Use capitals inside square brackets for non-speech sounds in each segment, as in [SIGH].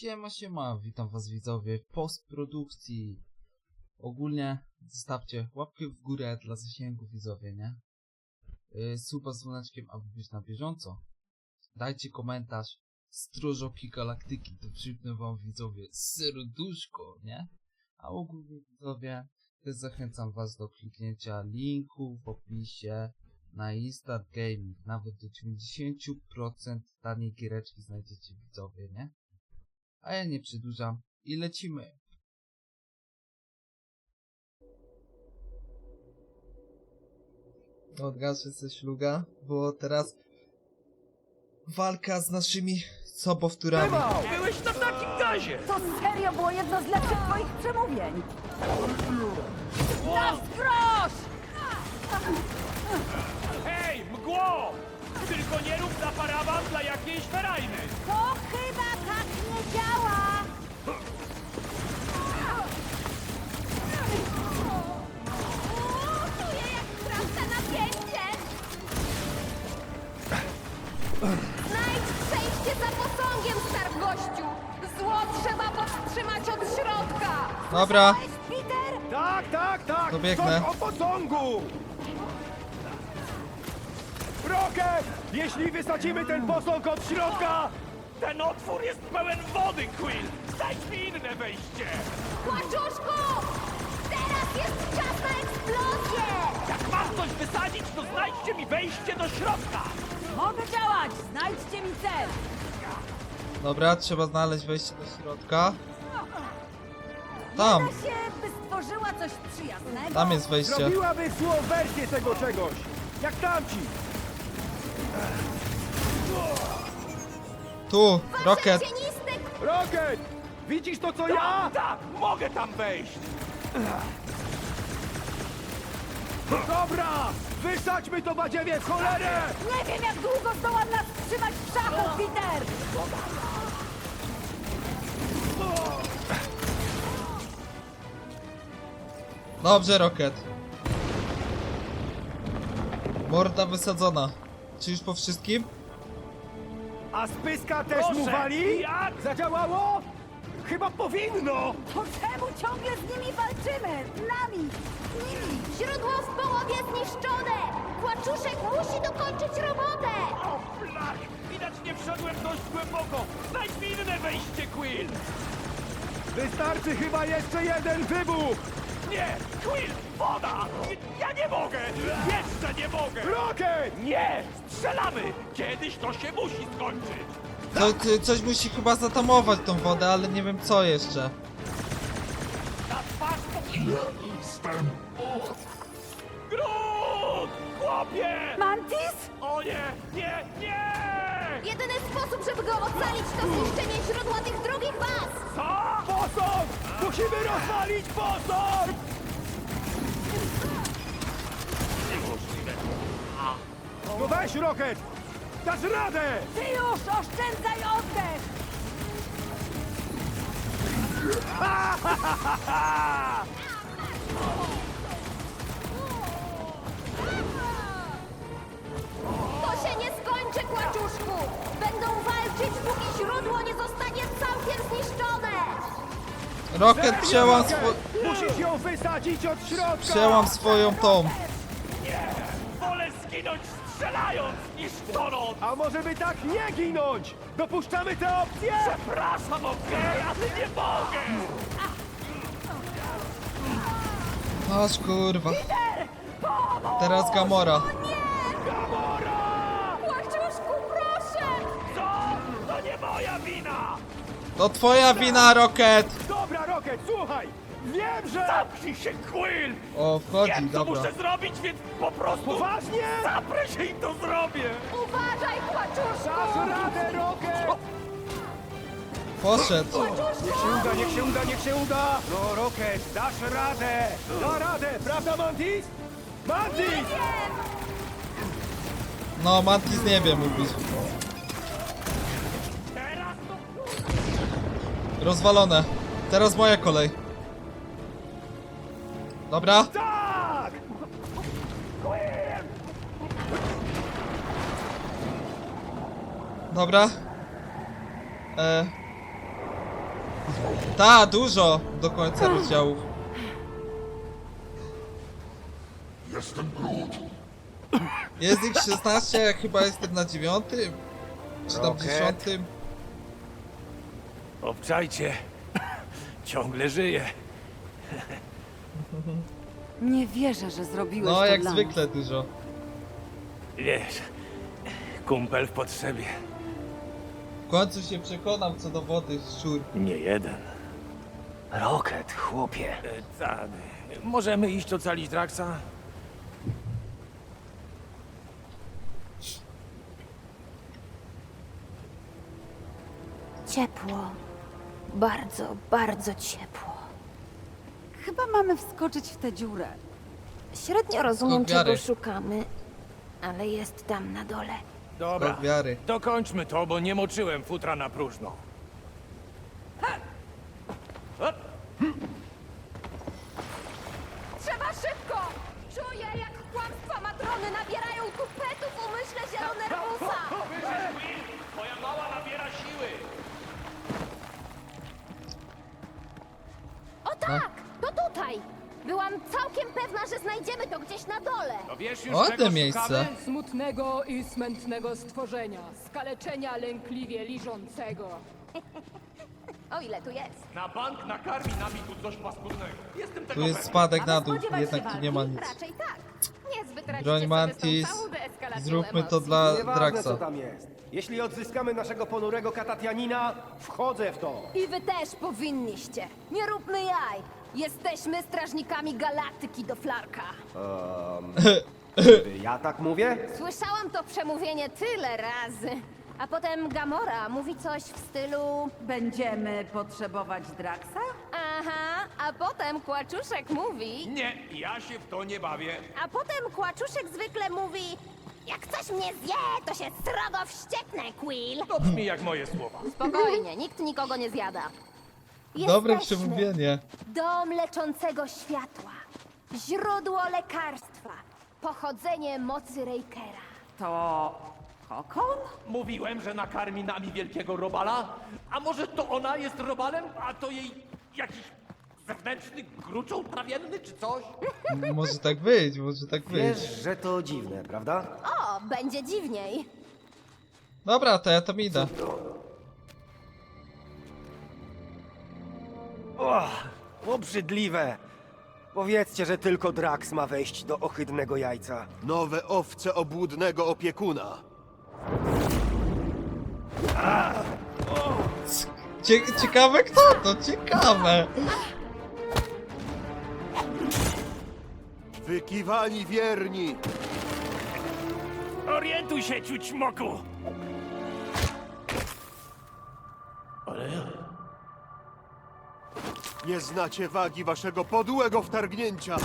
Siema, siema, witam was widzowie w postprodukcji. Ogólnie zostawcie łapkę w górę dla zasięgu widzowie, nie? Yy, suba z dzwoneczkiem, aby być na bieżąco. Dajcie komentarz Stróżoki Galaktyki, to przypnę wam widzowie serduszko, nie? A ogólnie widzowie, też zachęcam was do kliknięcia linku w opisie na Instant Gaming. Nawet do 90% taniej giereczki znajdziecie widzowie, nie? A ja nie przedłużam i lecimy. Odgaszę ze śluga, bo teraz walka z naszymi sobowtórami. Byłeś na takim gazie! To serio było jedno z lepszych twoich przemówień. Na wskroś! Hej, mgło! Tylko nie rób za parawan dla jakiejś ferajny! To chyba nie działa! Czuję jak wzrasta napięcie! Znajdź przejście za posągiem, skarb gościu! Zło trzeba powstrzymać od środka! Dobra. Słyszałeś, Peter? Tak, tak, tak! To biegnę. Coś o posągu! Rocket! Jeśli wysadzimy ten posąg od środka, Ten otwór jest pełen wody, Quill! Znajdź mi inne wejście! Kłaczuszku! Teraz jest czas na eksplozję! Jak mam coś wysadzić, to znajdźcie mi wejście do środka! Mogę działać! Znajdźcie mi cel! Dobra, trzeba znaleźć wejście do środka. Tam, się, by stworzyła coś przyjaznego. tam jest wejście. zrobiłaby słow wersję tego czegoś. Jak tamci. Tu, Rocket. Cienisty Rocket! Widzisz to co ja? Tak, tak! Mogę tam wejść! Dobra! Wysadźmy to badziewie w cholerę! Nie wiem, jak długo zdołam nas trzymać w szachu, Peter! Dobrze, Rocket. Morda wysadzona. Czy już po wszystkim? A spyska też Proszę, mu wali? jak? Zadziałało? Chyba powinno! To czemu ciągle z nimi walczymy? Nami! Nimi! Źródło w połowie zniszczone! Kłaczuszek musi dokończyć robotę! O, blach! Widać nie wszedłem dość głęboko! Znajdź mi inne wejście, Quill! Wystarczy chyba jeszcze jeden wybuch! Nie! Quill! Woda! Ja nie mogę! Jeszcze nie mogę! Rocket! Nie! Strzelamy! Kiedyś to się musi skończyć! To, ty, coś musi chyba zatamować tą wodę, ale nie wiem co jeszcze. Na twarz po... Jestem... Grud! Chłopie! Mantis? O nie! Nie! Nie! Jedyny sposób, żeby go ocalić, to zniszczenie źródła tych drugich baz! Co? Posąg! Musimy rozwalić posąg! Niemożliwe! No weź, Rocket! Dasz radę! Ty już oszczędzaj oddech! To [LAUGHS] Rocket, przełam, swo Musisz ją wysadzić od środka! przełam swoją tą. Nie! Wolę zginąć strzelając niż tonąc! A może by tak nie ginąć? Dopuszczamy tę opcję? Przepraszam, okej, ale nie mogę! Aż kurwa. Teraz Gamora. Gamora! Kłaczuszku, proszę! Co? To nie moja wina! To twoja wina, Rocket! Zamknij się, Quill! O, wchodzi, Wiem, co dobra. muszę zrobić, więc po prostu... Poważnie? Zaprę się i to zrobię! Uważaj, Kłaczuszku! Dasz radę, Rocket! Poszedł. Niech się uda, niech się uda, niech się uda! No, Rocket, dasz radę! Da radę, prawda, Mantis? Mantis! No, Mantis nie wie mówić. Teraz to... Rozwalone. Teraz moja kolej. Dobra. Tak! Dobra. E, Ta, dużo do końca rozdziałów. Jest ich 16, ja chyba jestem na dziewiątym. Czy tam Rocket. dziesiątym. Obczajcie. Ciągle żyje. Nie wierzę, że zrobiłeś No, to jak dla zwykle dużo. Wiesz, kumpel w potrzebie. W końcu się przekonam co do wody, szczur. Nie jeden. Rocket, chłopie. E, tak. Możemy iść ocalić Draxa? Ciepło. Bardzo, bardzo ciepło. Chyba mamy wskoczyć w tę dziurę. Średnio rozumiem, Skok wiary. czego szukamy, ale jest tam na dole. Dobra. Skok wiary. Dokończmy to, bo nie moczyłem futra na próżno. Trzeba szybko! Czuję, jak kłamstwa matrony nabierają tupetu w umyśle zielonerwusa! Moja mała nabiera siły. O tak! Tutaj! Byłam całkiem pewna, że znajdziemy to gdzieś na dole. To wiesz już Ładne czego miejsce. szukamy? smutnego i smętnego stworzenia, skaleczenia lękliwie liżącego. [LAUGHS] O ile tu jest. Na bank nakarmi nami tu coś paskudnego. Jestem tego Tu jest spadek na dół, spodziewać jednak się tu nie ma walki? nic. Raczej tak. Niezbyt radzicie Broń sobie z tą Mantis. całą deeskalacją Zróbmy to emocji. dla Nieważne co Draxa. tam jest. Jeśli odzyskamy naszego ponurego katatianina, wchodzę w to. I wy też powinniście. Nie róbmy jaj. Jesteśmy strażnikami galaktyki do Flarka. [LAUGHS] Czy ja tak mówię? Słyszałam to przemówienie tyle razy. A potem Gamora mówi coś w stylu... Będziemy potrzebować Draxa? Aha, a potem Kłaczuszek mówi... Nie, ja się w to nie bawię. A potem Kłaczuszek zwykle mówi... Jak coś mnie zje, to się srogo wścieknę, Quill. To brzmi jak moje słowa. Spokojnie, nikt nikogo nie zjada. Dobre Jesteśmy przemówienie. Dom leczącego światła. Źródło lekarstwa. Pochodzenie mocy Reikera. To... Kokon? Mówiłem, że nakarmi nami wielkiego robala? A może to ona jest robalem, a to jej jakiś zewnętrzny gruczoł trawienny czy coś? [LAUGHS] Może tak być, może tak być. Wiesz, że to dziwne, prawda? O, będzie dziwniej. Dobra, to ja tam idę. O, obrzydliwe. Powiedzcie, że tylko Drax ma wejść do ohydnego jajca. Nowe owce obłudnego opiekuna. Cie ciekawe kto to, ciekawe. Wykiwani wierni. Orientuj się, ciućmoku! Ale... Nie znacie wagi waszego podłego wtargnięcia.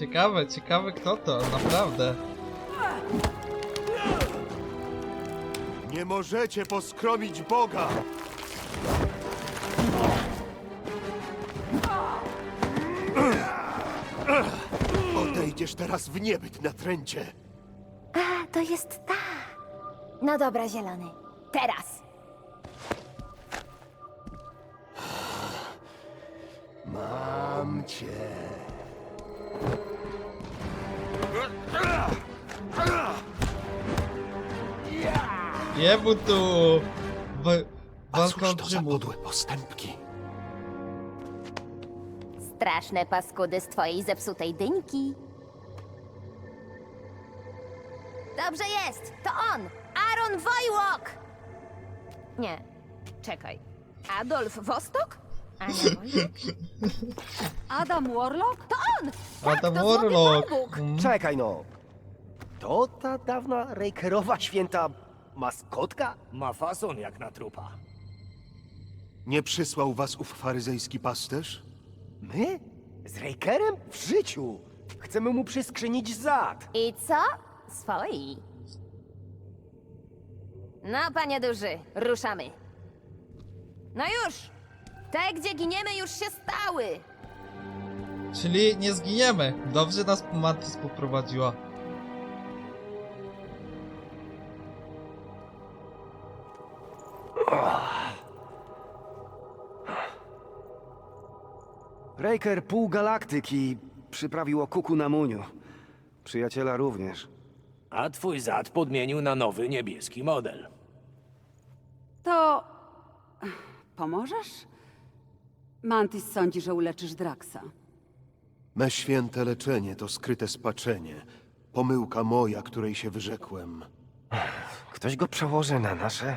Ciekawe, ciekawe kto to, naprawdę. Nie możecie poskromić Boga. Odejdziesz teraz w niebyt na tręcie. A, to jest ta. No dobra, zielony. Teraz. Mam cię. Jemu tu. Wa A walka cóż to za olbrzymów. podłe postępki? Straszne paskudy z twojej zepsutej dyńki. Dobrze jest, to on! Aaron Wojłok! Nie, czekaj. Adolf Wostok? A nie Wojłok? [LAUGHS] Adam Warlock? To on! Tak, Adam to złoty Warlock. Bambuk. Mm. Czekaj no. To ta dawna Rakerowa święta maskotka? Ma fason jak na trupa. Nie przysłał was ów faryzejski pasterz? My? Z Rakerem? W życiu. Chcemy mu przyskrzynić zad. I co? Swoi. No, panie duży, ruszamy. No już! Te, gdzie giniemy, już się stały. Czyli nie zginiemy. Dobrze nas Mantis poprowadziła. Raker pół galaktyki przyprawił o kuku na muniu. Przyjaciela również. A twój zad podmienił na nowy niebieski model. To... Pomożesz? Mantis sądzi, że uleczysz Draxa. Me święte leczenie to skryte spaczenie. Pomyłka moja, której się wyrzekłem. Ktoś go przełoży na nasze?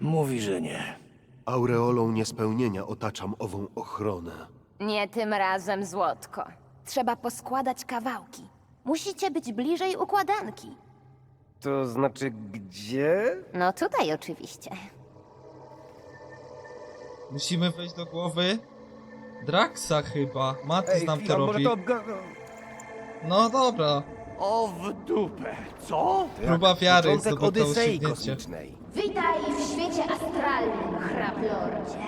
Mówi, że nie. Aureolą niespełnienia otaczam ową ochronę. Nie tym razem, Złotko. Trzeba poskładać kawałki. Musicie być bliżej układanki. To znaczy gdzie? No tutaj oczywiście. Musimy wejść do głowy Draxa chyba. Mantis nam to chwila, może robi. to obga... No dobra. O w dupę, co? Próba wiary, Początek zdobywała Odysei osiągnięcie. kosmicznej. Witaj w świecie astralnym, hraplordzie.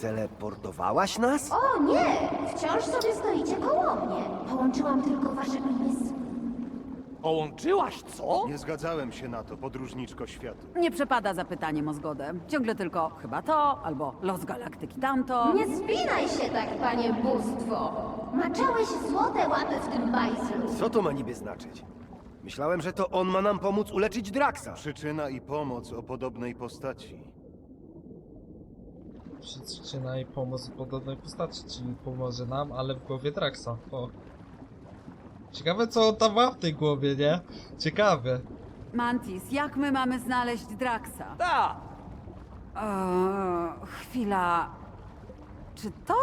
Teleportowałaś nas? O nie! Wciąż sobie stoicie koło mnie. Połączyłam tylko wasze umysły. Połączyłaś co? Nie zgadzałem się na to, podróżniczko światu. Nie przepada za pytaniem o zgodę. Ciągle tylko chyba to, albo los galaktyki tamto. Nie spinaj się tak, panie bóstwo. Maczałeś złote łapy w tym bajslu. Co to ma niby znaczyć? Myślałem, że to on ma nam pomóc uleczyć Draxa. Przyczyna i pomoc o podobnej postaci. Przyczyna i pomoc w podobnej postaci, czyli pomoże nam, ale w głowie Draxa. O. Ciekawe co on tam ma w tej głowie, nie? Ciekawe. Mantis, jak my mamy znaleźć Draxa? Ta! Eee, chwila. Czy to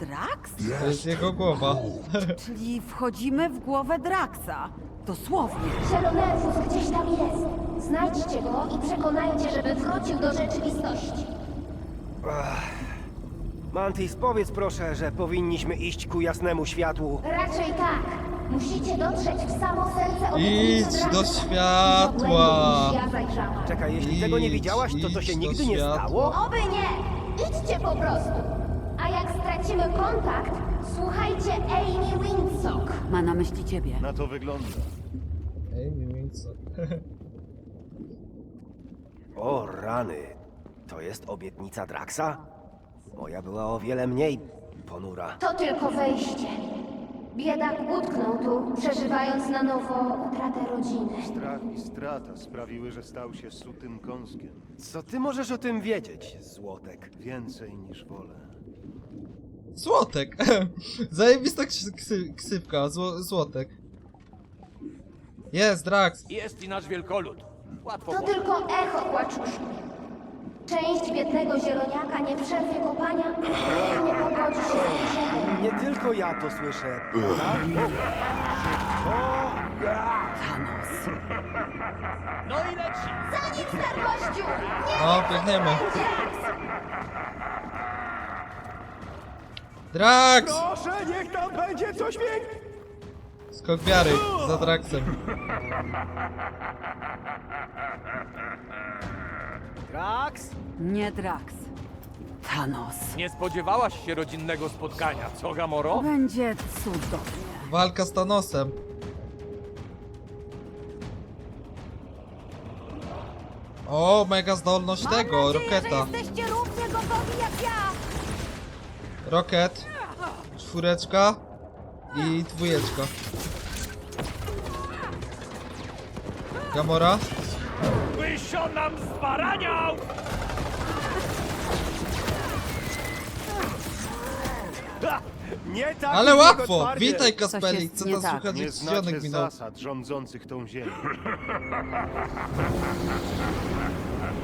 Drax? To jest jego głowa. [LAUGHS] Czyli wchodzimy w głowę Draxa. Dosłownie. Zielonerwus gdzieś tam jest. Znajdźcie go i przekonajcie, żeby wrócił do rzeczywistości. Mantis, powiedz proszę, że powinniśmy iść ku jasnemu światłu. Raczej tak. Musicie dotrzeć w samo serce Idź do światła. Ja zajrzałam. Czekaj, jeśli tego nie Idź, widziałaś, to to idź się do nigdy nie światła. stało? Oby nie! Idźcie po prostu. A jak stracimy kontakt, słuchajcie Amy Windsock. Ma na myśli ciebie. Na to wygląda. Ej, nie wiem co. O rany, to jest obietnica Draxa? Moja była o wiele mniej ponura. To tylko wejście. Biedak utknął tu, przeżywając na nowo utratę rodziny. Strach i strata sprawiły, że stał się sutym kąskiem. Co ty możesz o tym wiedzieć, Złotek? Więcej niż wolę. Złotek! [LAUGHS] Zajebista ksy ksy ksywka, zło złotek. Jest, Drax! Jest i nasz wielkolud. Łatwo To było. tylko echo płaczuszki. Część biednego zieloniaka nie przerwie kopania, nie pogodzi się z. Nie tylko ja to słyszę, prawda? No i leci. Za nim, stargościu! Nie O, biegniemy. Drax! Proszę, niech tam będzie coś więcej! Skok wiary, za Draxem. Drax? Nie Drax. Thanos. Nie spodziewałaś się rodzinnego spotkania, co Gamoro? Będzie cudownie. Walka z Thanosem. O, mega zdolność tego, Roketa. jesteście równie gotowi jak ja! Rocket, czwóreczka i dwójeczka. Gamora. Wysio nam zbaraniał! Nie tak Ale łatwo! twardzie. Witaj Coś Kaspelik, jest co nie tam tak. słychać, Nie znacie czcionek minął. zasad rządzących tą ziemią. [LAUGHS]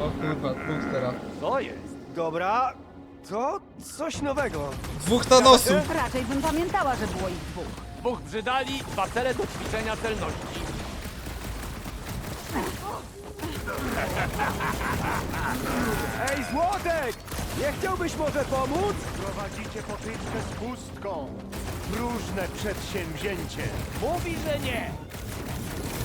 O kurwa, dwóch teraz. Co jest? Dobra, to coś nowego. Dwóch Thanosów! Raczej bym pamiętała, że było ich dwóch. Dwóch brzydali, dwa cele do ćwiczenia celności. Ej, Złotek! Nie chciałbyś może pomóc? Prowadzicie potyczkę z pustką. Próżne przedsięwzięcie. Mówi, że nie.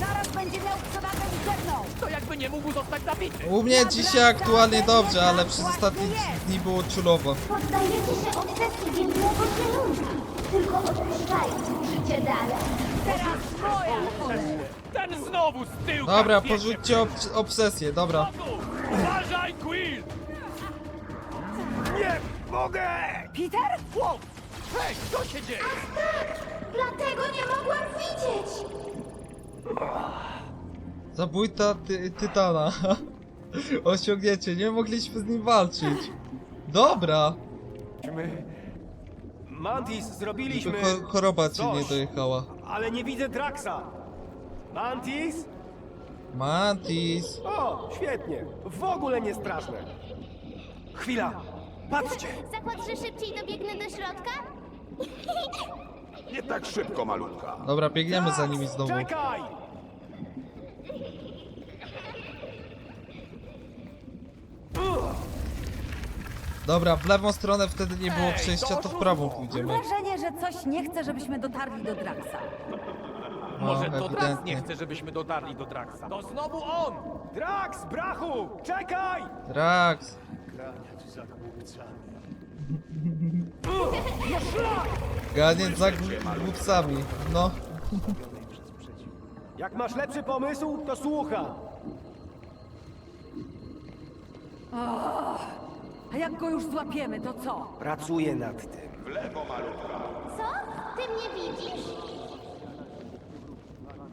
Zaraz będzie miał przewagę ze mną. To jakby nie mógł zostać zabity. U mnie dzisiaj aktualnie dobrze, ale przez ostatnie dni było czulowo. Poddajecie się obsesji wielkiego zielonka. Tylko odpuszczajcie życie dalej. Teraz moja kolej! Ten znowu z tyłu! Dobra, porzućcie obs- obsesję, dobra. Uważaj, Quill! Nie mogę! Peter? Wow! Hej, co się dzieje? Dlatego nie mogłam widzieć. Zabójca ty Tytana. [LAUGHS] Osiągnięcie, nie mogliśmy z nim walczyć. Dobra, My... Mantis, zrobiliśmy... cho choroba ci nie coś. dojechała. Ale nie widzę Draxa. Mantis? Mantis. O, świetnie. W ogóle nie straszne. Chwila. Patrzcie. Zakład, że szybciej dobiegnę do środka? Nie tak szybko, malutka. Dobra, biegniemy za nimi znowu. Czekaj! Dobra, w lewą stronę wtedy nie było przejścia, to w prawą Mam pójdziemy. wrażenie, że coś nie chce, żebyśmy dotarli do Draxa. No, Może to Drax nie ewidentnie. chce, żebyśmy dotarli do Draxa. To znowu on! Drax, brachu! Czekaj! Drax. Ganiec za gł- głupcami. No, Jak masz lepszy pomysł, to słucham. A jak go już złapiemy, to co? Pracuję nad tym. Co? Ty mnie widzisz?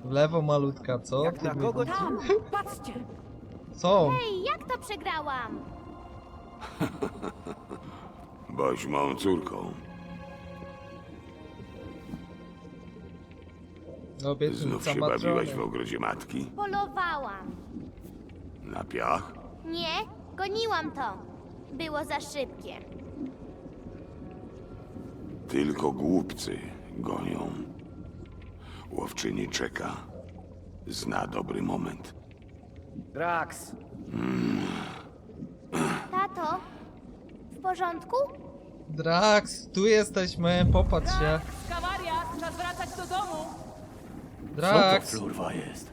w lewo malutka, co? Jak na kogo... Tam! Patrzcie! Co? Ej, jak to przegrałam? [LAUGHS] Boś mą córką. No, Znów Obietnica się bawiłaś w matrony. ogrodzie matki? Polowałam. Na piach? Nie, goniłam to. Było za szybkie. Tylko głupcy gonią. Łowczyni czeka. Zna dobry moment. Drax, Tato, w porządku? Drax, tu jesteśmy, popatrz się. Skawariat, czas wracać do domu! Co to Drax. flurwa jest?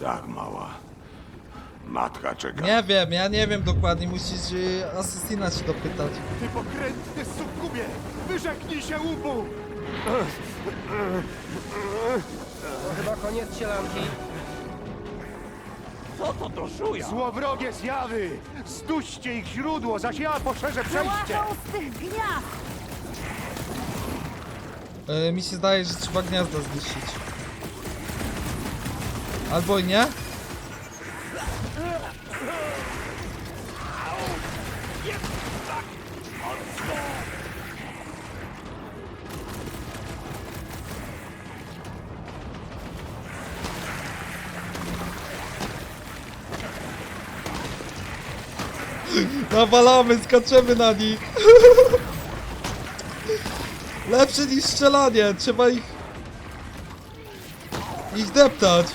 Tak, mała. Matka czeka. Nie wiem, ja nie wiem dokładnie, musisz y, asesyna się dopytać. Ty pokrętny sukubie! Wyrzeknij się łupu! to chyba koniec sielanki. Co to do żuja? Złowrogie zjawy! Zduście ich źródło, zaś ja poszerzę przejście! Wyłażą z tych gniazd! Y, mi się zdaje, że trzeba gniazda zniszczyć. Albo i nie? Nawalamy, skaczemy na nich. [LAUGHS] Lepsze niż strzelanie, trzeba ich... Ich deptać.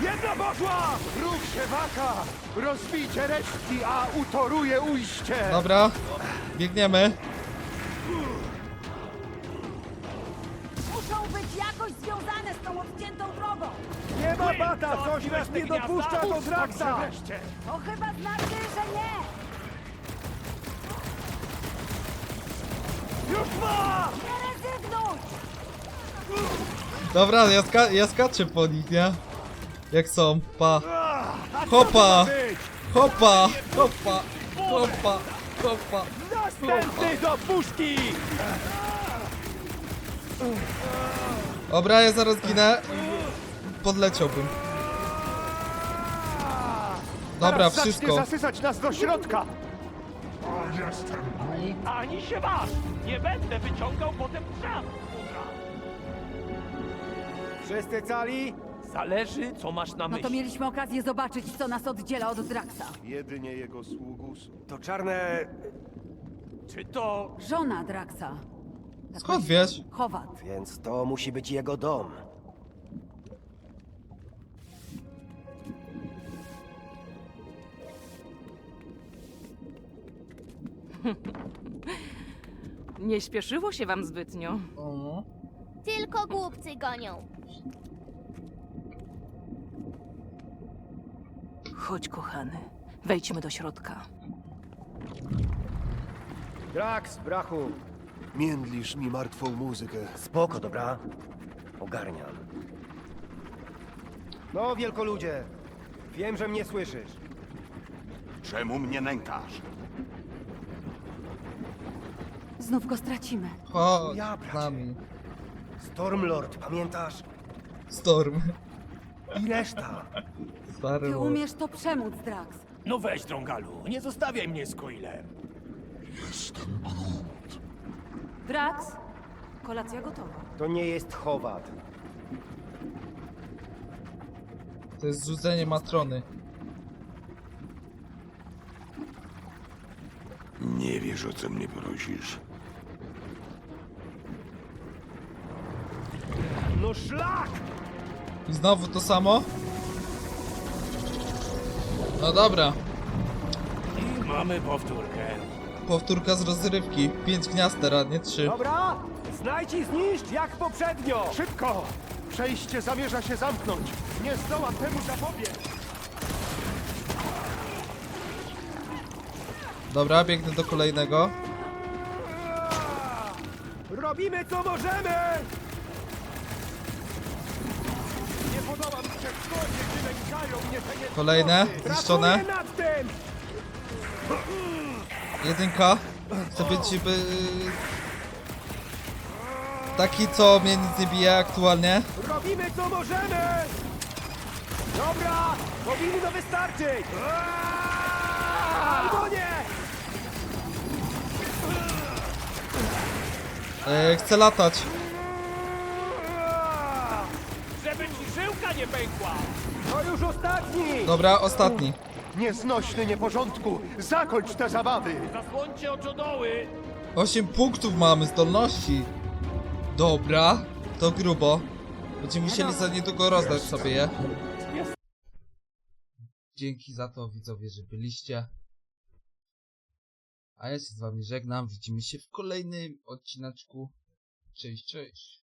Jedna poszła! Ruch się waka! Rozbijcie resztki, a utoruje ujście! Dobra, biegniemy. Nie ma bata, coś nas nie dopuszcza do! Wreszcie! To chyba znaczy, że nie! Już ma! Nie rezygnuj! Dobra, ja, ska ja skaczę po nich, nie? Jak są, pa. Hopa! Hopa, hopa, hopa, hopa. Następny do puszki! Dobra, ja zaraz ginę. Podleciałbym. Dobra, zacznie wszystko. zasysać nas do środka! Ani się waż! Nie będę wyciągał potem trzasku, Wszyscy cali? Zależy, co masz na No myśli. to mieliśmy okazję zobaczyć, co nas oddziela od Draxa. Jedynie jego sługusu. To czarne... Czy to... Żona Draxa. Skąd wiesz? Howard. Więc to musi być jego dom. [LAUGHS] Nie śpieszyło się wam zbytnio. O. Tylko głupcy gonią. Chodź, kochany. Wejdźmy do środka. Drax, brachu. Międlisz mi martwą muzykę. Spoko, dobra? Ogarniam. No, wielkoludzie. Wiem, że mnie słyszysz. Czemu mnie nękasz? Znów go stracimy. Chodź Ja, z bracie. nami. Stormlord, pamiętasz? Storm. I reszta. Stary Ty umiesz to przemóc, Drax. No weź, Drągalu, nie zostawiaj mnie z Coilem. Drax, kolacja gotowa. To nie jest chowat. To jest zrzucenie matrony. Nie wiesz, o co mnie prosisz. Szlak! I znowu to samo? No dobra. I mamy powtórkę. Powtórka z rozrywki. Pięć gniazd teraz, nie trzy. Dobra, znajdź i zniszcz jak poprzednio! Szybko! Przejście zamierza się zamknąć. Nie zdołam temu zapobiec. Dobra, biegnę do kolejnego. Robimy co możemy! Kolejne, zniszczone. Jedynka. Chcę być by... Taki, co mnie nic nie bije aktualnie. Robimy co możemy! Dobra, powinno wystarczyć! Albo nie! E, chcę latać. Nie pękła! To już ostatni! Dobra, ostatni. Nieznośny nieporządku! Zakończ te zabawy! Zasłońcie oczodoły! 8 punktów mamy zdolności. Dobra, to grubo. Będziemy musieli za niedługo rozdać sobie je. Dzięki za to widzowie, że byliście. A ja się z wami żegnam. Widzimy się w kolejnym odcineczku. Cześć, cześć.